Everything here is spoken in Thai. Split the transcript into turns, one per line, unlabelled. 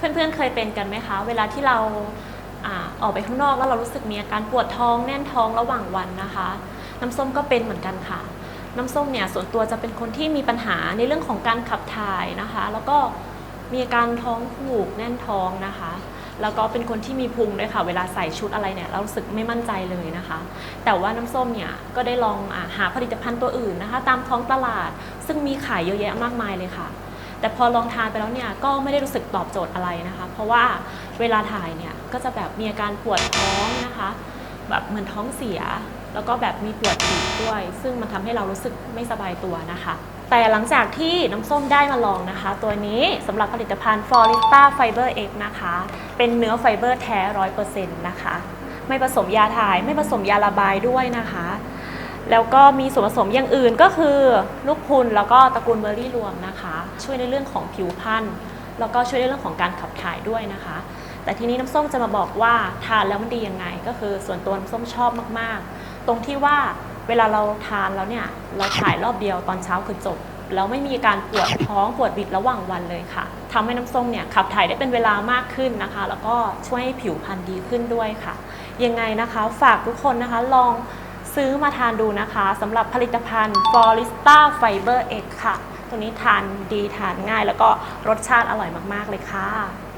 เพื่อนๆเคยเป็นกันไหมคะ เวลาที่เราอาออกไปข้างนอกแล้วเรารู้สึกมีอาการปวดท้องแน่นท้องระหว่างวันนะคะ น้ำส้มก็เป็นเหมือนกันค่ะ น้ำส้มเนี่ยส่วนตัวจะเป็นคนที่มีปัญหาในเรื่องของการขับถ่ายนะคะ แล้วก็มีอาการท้องผูกแน่นท้องนะคะ แล้วก็เป็นคนที่มีพุงด้วยค่ะ เวลาใส่ชุดอะไรเนี่ยเรารู้สึกไม่มั่นใจเลยนะคะ แต่ว่าน้ำส้มเนี่ยก็ได้ลองอาหาผลิตภัณฑ์ตัวอื่นนะคะ ตามท้องตลาดซึ่งมีขายเยอะแยะมากมายเลยค่ะ แต่พอลองทานไปแล้วเนี่ยก็ไม่ได้รู้สึกตอบโจทย์อะไรนะคะ เพราะว่าเวลาถ่ายเนี่ยก็จะแบบมีอาการปวดท้องนะคะ แบบเหมือนท้องเสีย แล้วก็แบบมีปวดปีกด้วย ซึ่งมันทำให้เรารู้สึกไม่สบายตัวนะคะ แต่หลังจากที่น้ำส้มได้มาลองนะคะ ตัวนี้สำหรับผลิตภัณฑ์ Florista Fiber X นะคะ เป็นเนื้อไฟเบอร์แท้ร้อยเปอร์เซ็นต์นะคะ ไม่ผสมยาถ่ายไม่ผสมยาระบายด้วยนะคะ แล้วก็มีส่วนผสมอย่างอื่นก็คือลูกพรุนแล้วก็ตระกูลเบอร์รี่รวมนะคะ ช่วยในเรื่องของผิวพรรณแล้วก็ช่วยในเรื่องของการขับถ่ายด้วยนะคะ แต่ทีนี้น้ำส้มจะมาบอกว่าทานแล้วมันดียังไง ก็คือส่วนตัวน้ำส้มชอบมากๆ ตรงที่ว่าเวลาเราทานแล้วเนี่ยเราถ่ายรอบเดียวตอนเช้าคือจบแล้วไม่มีการปวดท้องปวดบิดระหว่างวันเลยค่ะทำให้น้ำส้มเนี่ยขับถ่ายได้เป็นเวลามากขึ้นนะคะ แล้วก็ช่วยให้ผิวพรรณดีขึ้นด้วยค่ะ ยังไงนะคะฝากทุกคนนะคะลอง ซื้อมาทานดูนะคะสำหรับผลิตภัณฑ์ f o r i s t a Fiber X ค่ะ ตัวนี้ทานดีทานง่ายแล้วก็รสชาติอร่อยมาก ๆ เลยค่ะ